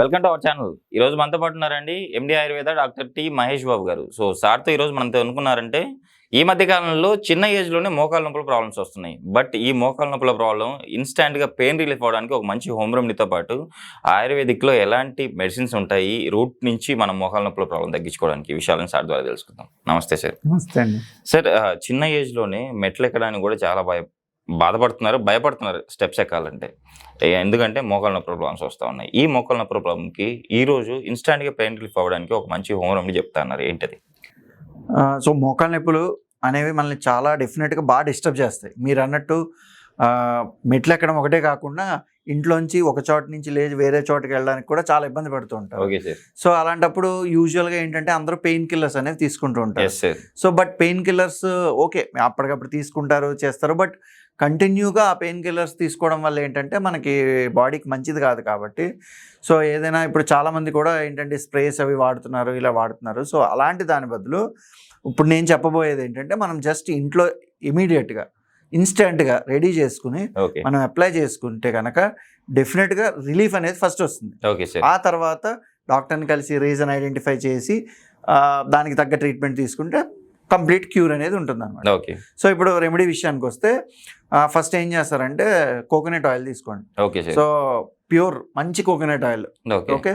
Welcome to our channel. ఈ రోజు మనతో పాటు ఉన్నారండి MD Ayurveda doctor T Mahesh Babu garu. So సార్తో ఈ రోజు మనతో అనుకున్నారంటే ఈ మధ్య కాలంలో చిన్న ఏజ్లోనే మోకాల నొప్పుల ప్రాబ్లమ్స్ వస్తున్నాయి. బట్ ఈ మోకాల నొప్పుల ప్రాబ్లం ఇన్స్టాంట్గా పెయిన్ రిలీఫ్ అవడానికి ఒక మంచి హోమ్ రెమెడీతో పాటు ఆయుర్వేదిక్లో ఎలాంటి మెడిసిన్స్ ఉంటాయి రూట్ నుంచి మనం మోకాల నొప్పుల ప్రాబ్లం తగ్గించుకోవడానికి ఈ విషయాలను సార్ ద్వారా తెలుసుకుందాం. నమస్తే సార్. నమస్తే అండి. సార్ చిన్న ఏజ్లోనే మెట్లు ఎక్కడానికి కూడా చాలా భయ బాధపడుతున్నారు భయపడుతున్నారు స్టెప్స్ ఎక్కాలంటే. ఎందుకంటే మోకాల నొప్పుల ప్రాబ్లమ్స్ వస్తూ ఉన్నాయి. ఈ మోకాల నొప్పుల ప్రాబ్లంకి ఈ రోజు ఇన్స్టాంట్గా పెయిన్ రిలీఫ్ అవ్వడానికి ఒక మంచి హోమ్ రెమెడీ చెప్తా అన్నారు. ఏంటది? సో మోకాళ్ళ నొప్పులు అనేవి మనల్ని చాలా డెఫినెట్గా బాగా డిస్టర్బ్ చేస్తాయి. మీరు అన్నట్టు మెట్లు ఎక్కడం ఒకటే కాకుండా ఇంట్లోంచి ఒక చోట నుంచి లేచి వేరే చోటకి వెళ్ళడానికి కూడా చాలా ఇబ్బంది పడుతూ ఉంటారు. Okay sir. సో అలాంటప్పుడు యూజువల్గా ఏంటంటే అందరూ పెయిన్ కిల్లర్స్ అనేది తీసుకుంటూ ఉంటారు. So but pain killers okay అప్పటికప్పుడు తీసుకుంటారు చేస్తారు. బట్ కంటిన్యూగా ఆ పెయిన్ కిల్లర్స్ తీసుకోవడం వల్ల ఏంటంటే మనకి బాడీకి మంచిది కాదు కాబట్టి. సో ఏదైనా ఇప్పుడు చాలామంది కూడా ఏంటంటే స్ప్రేస్ అవి వాడుతున్నారు ఇలా వాడుతున్నారు. సో అలాంటి దాని బదులు ఇప్పుడు నేను చెప్పబోయేది ఏంటంటే మనం జస్ట్ ఇంట్లో ఇమీడియట్గా ఇన్స్టెంట్గా రెడీ చేసుకుని మనం అప్లై చేసుకుంటే కనుక డెఫినెట్గా రిలీఫ్ అనేది ఫస్ట్ వస్తుంది. ఆ తర్వాత డాక్టర్ని కలిసి రీజన్ ఐడెంటిఫై చేసి దానికి తగ్గ ట్రీట్మెంట్ తీసుకుంటే కంప్లీట్ క్యూర్ అనేది ఉంటుంది అనమాట ఓకే. సో ఇప్పుడు రెమెడీ విషయానికి వస్తే ఫస్ట్ ఏం చేస్తారంటే కోకోనట్ ఆయిల్ తీసుకోండి. ఓకే సో ప్యూర్ మంచి కోకోనట్ ఆయిల్. ఓకే.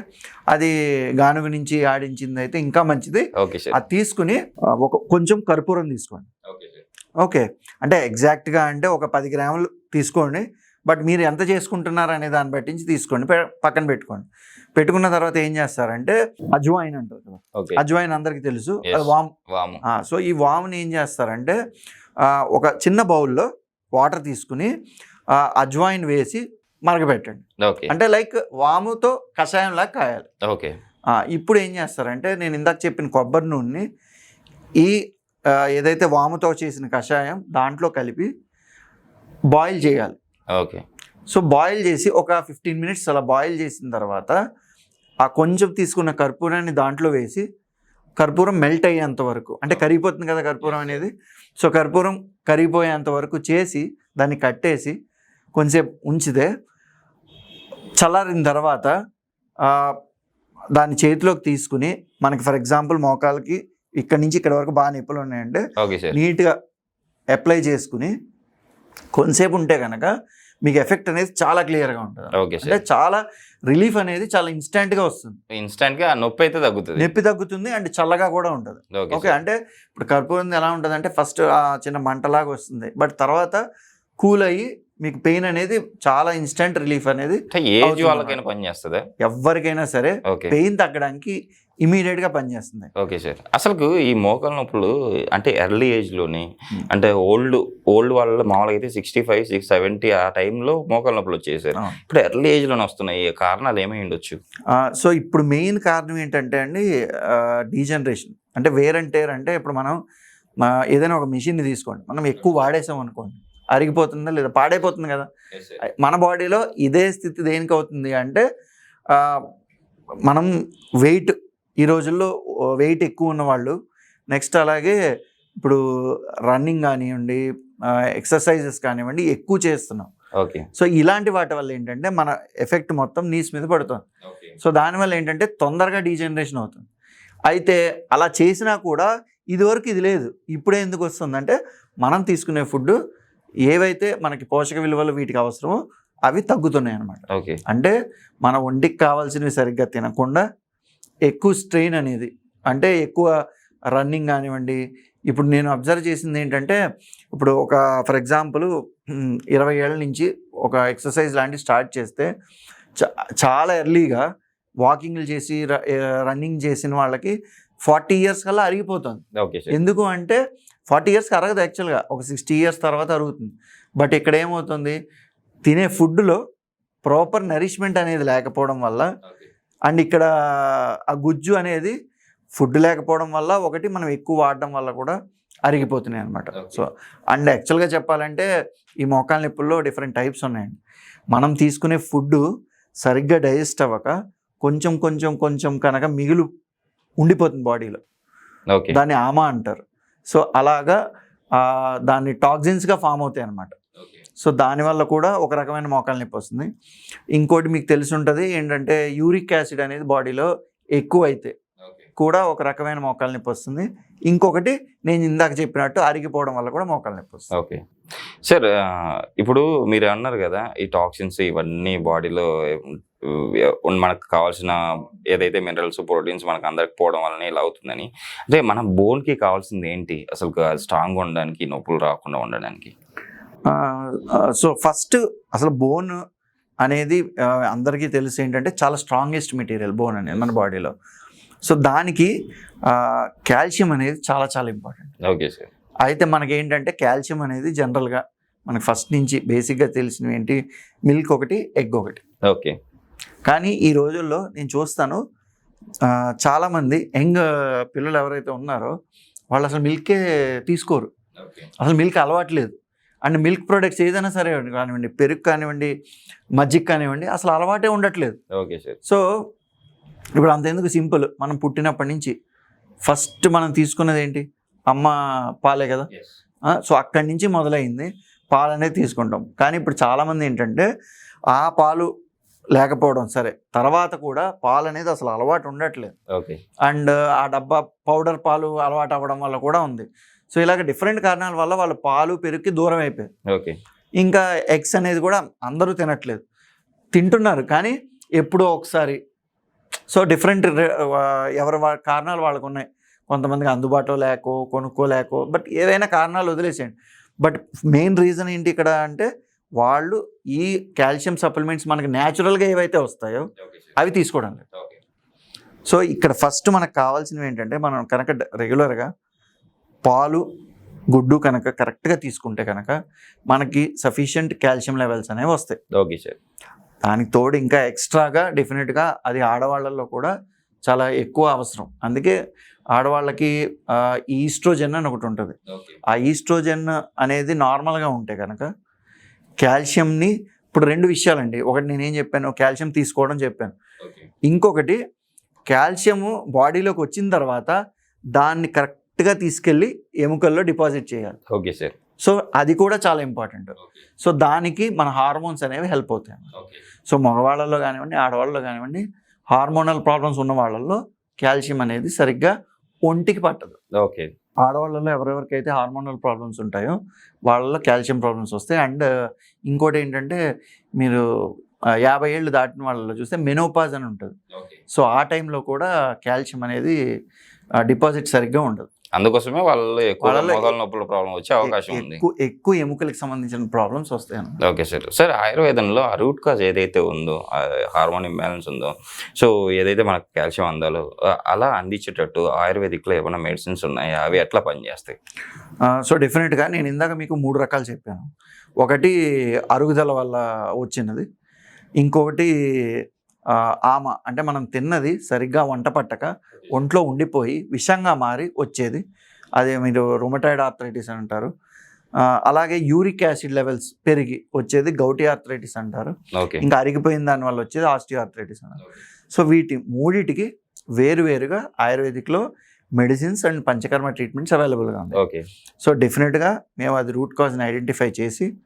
అది గానుగు నుంచి ఆడించింది అయితే ఇంకా మంచిది. అది తీసుకుని ఒక కొంచెం కర్పూరం తీసుకోండి. ఓకే? అంటే ఎగ్జాక్ట్గా అంటే ఒక పది గ్రాములు తీసుకోండి. బట్ మీరు ఎంత చేసుకుంటున్నారు అనే దాన్ని బట్టించి తీసుకోండి పక్కన పెట్టుకోండి. పెట్టుకున్న తర్వాత ఏం చేస్తారంటే అజ్వాయిన్ అంటారు కదా. అజ్వాయిన్ అందరికీ తెలుసు. అది వామ్. సో ఈ వామ్ని ఏం చేస్తారంటే ఒక చిన్న బౌల్లో వాటర్ తీసుకుని అజ్వాయిన్ వేసి మరగబెట్టండి ఓకే. అంటే లైక్ వాముతో కషాయంలా కాయాలి. ఓకే. ఇప్పుడు ఏం చేస్తారంటే నేను ఇందాక చెప్పిన కొబ్బరి నూనెని ఈ ఏదైతే వాముతో చేసిన కషాయం దాంట్లో కలిపి బాయిల్ చేయాలి. ఓకే. సో బాయిల్ చేసి ఒక ఫిఫ్టీన్ మినిట్స్ అలా బాయిల్ చేసిన తర్వాత ఆ కొంచెం తీసుకున్న కర్పూరాన్ని దాంట్లో వేసి కర్పూరం మెల్ట్ అయ్యేంత వరకు అంటే కరిగిపోతుంది కదా కర్పూరం అనేది. సో కర్పూరం కరిగిపోయేంత వరకు చేసి దాన్ని కట్టేసి కొంచెంసేపు ఉంచితే చల్లారిన తర్వాత దాన్ని చేతిలోకి తీసుకుని మనకి ఫర్ ఎగ్జాంపుల్ మోకాలకి ఇక్కడ నుంచి ఇక్కడ వరకు బాగా నొప్పులు ఉన్నాయంటే నీట్గా అప్లై చేసుకుని కొంతసేపు ఉంటే కనుక మీకు ఎఫెక్ట్ అనేది చాలా క్లియర్గా ఉంటుంది. ఓకే అంటే చాలా రిలీఫ్ అనేది చాలా ఇన్స్టెంట్గా వస్తుంది. ఇన్స్టాంట్గా ఆ నొప్పి అయితే తగ్గుతుంది. నొప్పి తగ్గుతుంది అండ్ చల్లగా కూడా ఉంటుంది. ఓకే అంటే ఇప్పుడు కర్పూరం ఎలా ఉంటుంది అంటే ఫస్ట్ ఆ చిన్న మంటలాగా వస్తుంది. బట్ తర్వాత కూల్ అయ్యి మీకు పెయిన్ అనేది చాలా ఇన్స్టెంట్ రిలీఫ్ అనేది ఏజ్ వాళ్ళకైనా పని చేస్తుందా ఎవరికైనా సరే పెయిన్ తగ్గడానికి ఇమీడియట్గా పనిచేస్తుంది. Okay sir. అసలు ఈ మోకాల నొప్పులు అంటే ఎర్లీ ఏజ్లోని. అంటే ఓల్డ్ ఓల్డ్ వాళ్ళ మామూలుగా అయితే సిక్స్టీ ఫైవ్ సిక్స్ సెవెంటీ ఆ టైంలో మోకాల నొప్పులు వచ్చేసారు. ఇప్పుడు ఎర్లీ ఏజ్లోనే వస్తున్నాయి. కారణాలు ఏమై ఉండొచ్చు? సో ఇప్పుడు మెయిన్ కారణం ఏంటంటే అండి డీజనరేషన్ అంటే వేర్ అండ్ టేర్ అంటే ఇప్పుడు మనం ఏదైనా ఒక మిషన్ని తీసుకోండి. మనం ఎక్కువ వాడేసాం అనుకోండి అరిగిపోతుందా లేదా? పాడైపోతుంది కదా. మన బాడీలో ఇదే స్థితి దేనికి అవుతుంది అంటే మనం వెయిట్ ఈ రోజుల్లో వెయిట్ ఎక్కువ ఉన్న వాళ్ళు నెక్స్ట్ అలాగే ఇప్పుడు రన్నింగ్ కానివ్వండి ఎక్సర్సైజెస్ కానివ్వండి ఎక్కువ చేస్తున్నాం. ఓకే సో ఇలాంటి వాటి వల్ల ఏంటంటే మన ఎఫెక్ట్ మొత్తం నీస్ మీద పడుతుంది. సో దానివల్ల ఏంటంటే తొందరగా డీజనరేషన్ అవుతుంది. అయితే అలా చేసినా కూడా ఇదివరకు ఇది లేదు. ఇప్పుడే ఎందుకు వస్తుందంటే మనం తీసుకునే ఫుడ్ ఏవైతే మనకి పోషక విలువలు వీటికి అవసరమో అవి తగ్గుతున్నాయి అన్నమాట. ఓకే. అంటే మన ఒంటికి కావాల్సినవి సరిగ్గా తినకుండా ఎక్కువ స్ట్రెయిన్ అనేది అంటే ఎక్కువ రన్నింగ్ కానివ్వండి. ఇప్పుడు నేను అబ్జర్వ్ చేసింది ఏంటంటే ఇప్పుడు ఒక ఫర్ ఎగ్జాంపుల్ ఇరవై ఏళ్ళ నుంచి ఒక ఎక్సర్సైజ్ లాంటివి స్టార్ట్ చేస్తే చాలా ఎర్లీగా వాకింగ్లు చేసి రన్నింగ్ చేసిన వాళ్ళకి ఫార్టీ ఇయర్స్ కల్లా అరిగిపోతుంది. ఎందుకు అంటే ఫార్టీ ఇయర్స్కి అరగదు యాక్చువల్గా ఒక సిక్స్టీ ఇయర్స్ తర్వాత అరుగుతుంది. బట్ ఇక్కడ ఏమవుతుంది తినే ఫుడ్లో ప్రాపర్ నరిష్మెంట్ అనేది లేకపోవడం వల్ల అండ్ ఇక్కడ ఆ గుజ్జు అనేది ఫుడ్ లేకపోవడం వల్ల ఒకటి మనం ఎక్కువ వాడడం వల్ల కూడా అరిగిపోతున్నాయి అనమాట. సో అండ్ యాక్చువల్గా చెప్పాలంటే ఈ మోకాల నొప్పుల్లో డిఫరెంట్ టైప్స్ ఉన్నాయండి. మనం తీసుకునే ఫుడ్ సరిగ్గా డైజెస్ట్ అవ్వక కొంచెం కొంచెం కొంచెం కనుక మిగులు ఉండిపోతుంది బాడీలో. దాన్ని ఆమా అంటారు. సో అలాగా దాన్ని టాక్సిన్స్గా ఫామ్ అవుతాయి అనమాట సో దానివల్ల కూడా ఒక రకమైన మోకాలు నొప్పి వస్తుంది. ఇంకోటి మీకు తెలిసి ఉంటుంది ఏంటంటే యూరిక్ యాసిడ్ అనేది బాడీలో ఎక్కువ అయితే కూడా ఒక రకమైన మోకాలు నొప్పి వస్తుంది. ఇంకొకటి నేను ఇందాక చెప్పినట్టు అరిగిపోవడం వల్ల కూడా మోకాలు నొప్పి వస్తుంది. ఓకే. సార్ ఇప్పుడు మీరు అన్నారు కదా ఈ టాక్సిన్స్ ఇవన్నీ బాడీలో మనకు కావాల్సిన ఏదైతే మినరల్స్ ప్రోటీన్స్ మనకు అందరికి పోవడం వలన ఇలా అవుతుందని. అంటే మన బోన్కి కావాల్సింది ఏంటి? అసలు స్ట్రాంగ్ ఉండడానికి నొప్పులు రాకుండా ఉండడానికి. సో ఫస్ట్ అసలు బోన్ అనేది అందరికీ తెలిసి ఏంటంటే చాలా స్ట్రాంగెస్ట్ మెటీరియల్ బోన్ అనేది మన బాడీలో. సో దానికి కాల్షియం అనేది చాలా చాలా ఇంపార్టెంట్. Okay sir. అయితే మనకి ఏంటంటే కాల్షియం అనేది జనరల్గా మనకి ఫస్ట్ నుంచి బేసిక్గా తెలిసినవి ఏంటి? మిల్క్ ఒకటి ఎగ్ ఒకటి. ఓకే. కానీ ఈ రోజుల్లో నేను చూస్తాను చాలామంది యంగ్ పిల్లలు ఎవరైతే ఉన్నారో వాళ్ళు అసలు మిల్కే తీసుకోరు. అసలు మిల్క్ అలవాట్లేదు. అండ్ మిల్క్ ప్రొడక్ట్స్ ఏదైనా సరే కానివ్వండి పెరుగు కానివ్వండి మజ్జిగ కానివ్వండి అసలు అలవాటే ఉండట్లేదు. Okay sir. సో ఇప్పుడు అంతెందుకు సింపుల్? మనం పుట్టినప్పటి నుంచి ఫస్ట్ మనం తీసుకున్నది ఏంటి? అమ్మ పాలే కదా? సో అక్కడి నుంచి మొదలైంది పాలు అనేది తీసుకుంటాం. కానీ ఇప్పుడు చాలామంది ఏంటంటే ఆ పాలు లేకపోవడం సరే. తర్వాత కూడా పాలు అనేది అసలు అలవాటు ఉండట్లేదు. ఓకే. అండ్ ఆ డబ్బా పౌడర్ పాలు అలవాటు అవ్వడం వల్ల కూడా ఉంది. సో ఇలాగ డిఫరెంట్ కారణాల వల్ల వాళ్ళు పాలు పెరుగుకి దూరం అయిపోయారు. ఓకే. ఇంకా ఎగ్స్ అనేది కూడా అందరూ తినట్లేదు. తింటున్నారు కానీ ఎప్పుడో ఒకసారి. సో డిఫరెంట్ ఎవరి కారణాలు వాళ్ళకు ఉన్నాయి. కొంతమందికి అందుబాటులో లేకో కొనుక్కోలేకో బట్ ఏదైనా కారణాలు వదిలేసేయండి. బట్ మెయిన్ రీజన్ ఏంటి ఇక్కడ అంటే వాళ్ళు ఈ కాల్షియం సప్లిమెంట్స్ మనకి న్యాచురల్గా ఏవైతే వస్తాయో అవి తీసుకోవడం లేదు. సో ఇక్కడ ఫస్ట్ మనకు కావాల్సినవి ఏంటంటే మనం కనుక రెగ్యులర్గా పాలు గుడ్డు కనుక కరెక్ట్గా తీసుకుంటే కనుక మనకి సఫిషియంట్ కాల్షియం లెవెల్స్ అనేవి వస్తాయి. Okay sir. దానికి తోడు ఇంకా ఎక్స్ట్రాగా డెఫినెట్గా అది ఆడవాళ్ళల్లో కూడా చాలా ఎక్కువ అవసరం. అందుకే ఆడవాళ్ళకి ఈస్ట్రోజెన్ అని ఒకటి ఉంటుంది. ఆ ఈస్ట్రోజెన్ అనేది నార్మల్గా ఉంటే కనుక కాల్షియంని ఇప్పుడు రెండు విషయాలండి. ఒకటి నేనేం చెప్పాను? కాల్షియం తీసుకోవడం చెప్పాను. ఇంకొకటి కాల్షియము బాడీలోకి వచ్చిన తర్వాత దాన్ని కరెక్ట్గా తీసుకెళ్ళి ఎముకల్లో డిపాజిట్ చేయాలి. Okay sir. సో అది కూడా చాలా ఇంపార్టెంట్. సో దానికి మన హార్మోన్స్ అనేవి హెల్ప్ అవుతాయి సో మగవాళ్ళలో కానివ్వండి ఆడవాళ్ళలో కానివ్వండి హార్మోనల్ ప్రాబ్లమ్స్ ఉన్న వాళ్ళల్లో కాల్షియం అనేది సరిగ్గా ఒంటికి పట్టదు. ఓకే. ఆడవాళ్ళలో ఎవరెవరికైతే హార్మోనల్ ప్రాబ్లమ్స్ ఉంటాయో వాళ్ళలో కాల్షియం ప్రాబ్లమ్స్ వస్తాయి. అండ్ ఇంకోటి ఏంటంటే మీరు యాభై ఏళ్ళు దాటిన వాళ్ళలో చూస్తే మెనోపాజ్ అని ఉంటుంది. సో ఆ టైంలో కూడా కాల్షియం అనేది డిపాజిట్ సరిగ్గా ఉండదు. అందుకోసమే వాళ్ళు ఎక్కువ మోకాల నొప్పుల ప్రాబ్లం వచ్చే అవకాశం ఉంది. ఎక్కువ ఎముకలకు సంబంధించిన ప్రాబ్లమ్స్ వస్తాయి. Okay sir. సార్ ఆయుర్వేదంలో ఆ రూట్ కాజ్ ఏదైతే ఉందో హార్మోన్ ఇంబ్యాలెన్స్ ఉందో సో ఏదైతే మనకు కాల్షియం అందాలో అలా అందించేటట్టు ఆయుర్వేదిక్లో ఏమైనా మెడిసిన్స్ ఉన్నాయా? అవి ఎట్లా పనిచేస్తాయి? సో డెఫినెట్గా నేను ఇందాక మీకు మూడు రకాలు చెప్పాను. ఒకటి అరుగుదల వల్ల వచ్చినది. ఇంకొకటి ఆమ అంటే మనం తిన్నది సరిగ్గా వంట పట్టక ఒంట్లో ఉండిపోయి విషంగా మారి వచ్చేది. అదే మీరు రొమటైడ్ ఆర్థరైటిస్ అంటారు. అలాగే యూరిక్ యాసిడ్ లెవెల్స్ పెరిగి వచ్చేది గౌటీ ఆర్థరైటిస్ అంటారు. ఇంకా అరిగిపోయిన దాని వల్ల వచ్చేది ఆస్టియో ఆర్థరైటిస్ అన్నారు సో వీటి మూడిటికి వేరువేరుగా ఆయుర్వేదిక్లో మెడిసిన్స్ అండ్ పంచకర్మ ట్రీట్మెంట్స్ అవైలబుల్గా ఓకే. సో డెఫినెట్గా మేము అది రూట్ కాజ్ని ఐడెంటిఫై చేసి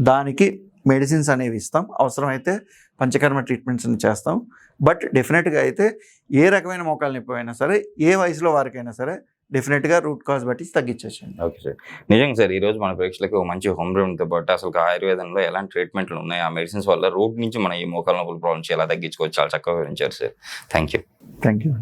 దానికి మెడిసిన్స్ అనేవి ఇస్తాం. అవసరమైతే పంచకర్మ ట్రీట్మెంట్స్ అని చేస్తాం. బట్ డెఫినెట్గా అయితే ఏ రకమైన మోకాలు నొప్పి అయినా సరే ఏ వయసులో వారికైనా సరే డెఫినెట్గా రూట్ కాజ్ బట్టి తగ్గించేసండి ఓకే సార్ నిజంగా సార్ ఈ రోజు మన ప్రేక్షకులకు మంచి హోమ్ రెమెడీతో పాటు అసలు ఆయుర్వేదంలో ఎలాంటి ట్రీట్మెంట్లు ఉన్నాయి ఆ మెడిసిన్స్ వల్ల రూట్ నుంచి మన ఈ మోకాల నొప్పుల ప్రాబ్లమ్స్ ఎలా తగ్గించుకోవచ్చు చాలా చక్కగా వివరించారు sir thank you thank you